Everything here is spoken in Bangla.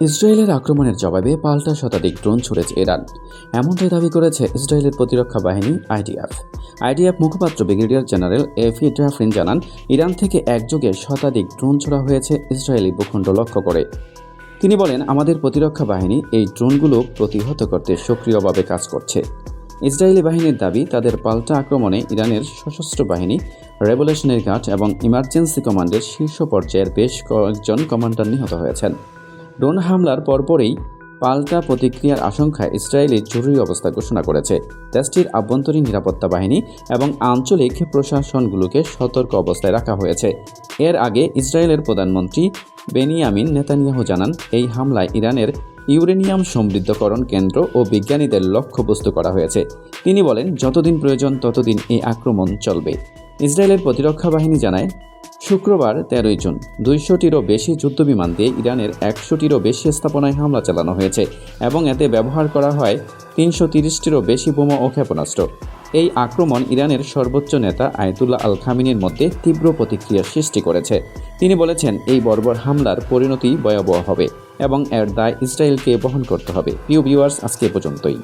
ইসরায়েলের আক্রমণের জবাবে পাল্টা শতাধিক ড্রোন ছুড়েছে ইরান। এমনটাই দাবি করেছে ইসরায়েলের প্রতিরক্ষা বাহিনী আইডিএফ। আইডিএফ মুখপাত্র ব্রিগেডিয়ার জেনারেল এফি ড্রাফরিন জানান, ইরান থেকে একযোগে শতাধিক ড্রোন ছোড়া হয়েছে ইসরায়েলি ভূখণ্ড লক্ষ্য করে। তিনি বলেন, আমাদের প্রতিরক্ষা বাহিনী এই ড্রোনগুলো প্রতিহত করতে সক্রিয়ভাবে কাজ করছে। ইসরায়েলি বাহিনীর দাবি, তাদের পাল্টা আক্রমণে ইরানের সশস্ত্র বাহিনী, রেভলিউশনারি গার্ড এবং ইমার্জেন্সি কমান্ডের শীর্ষ পর্যায়ের বেশ কয়েকজন কমান্ডার নিহত হয়েছেন। ড্রোন হামলার পরপরই পাল্টা প্রতিক্রিয়ার আশঙ্কায় ইসরায়েলের জরুরি অবস্থা ঘোষণা করেছে। দেশটির আভ্যন্তরীণ নিরাপত্তা বাহিনী এবং আঞ্চলিক প্রশাসনগুলোকে সতর্ক অবস্থায় রাখা হয়েছে। এর আগে ইসরায়েলের প্রধানমন্ত্রী বেনিয়ামিন নেতানিয়াহু জানান, এই হামলায় ইরানের ইউরেনিয়াম সমৃদ্ধকরণ কেন্দ্র ও বিজ্ঞানীদের লক্ষ্যবস্তু করা হয়েছে। তিনি বলেন, যতদিন প্রয়োজন ততদিন এই আক্রমণ চলবে। ইসরায়েলের প্রতিরক্ষা বাহিনী জানায় শুক্রবার তেরোই জুন, দুইশোটিরও বেশি যুদ্ধবিমান দিয়ে ইরানের একশোটিরও বেশি স্থাপনায় হামলা চালানো হয়েছে এবং এতে ব্যবহার করা হয় তিনশো তিরিশটিরও বেশি বোমা ও ক্ষেপণাস্ত্র। এই আক্রমণ ইরানের সর্বোচ্চ নেতা আয়তুল্লাহ আল খামিনের মধ্যে তীব্র প্রতিক্রিয়ার সৃষ্টি করেছে। তিনি বলেছেন, এই বর্বর হামলার পরিণতি ভয়াবহ হবে এবং এর দায় ইসরায়েলকে বহন করতে হবে। প্রিয় ভিউয়ার্স, আজকে পর্যন্তই।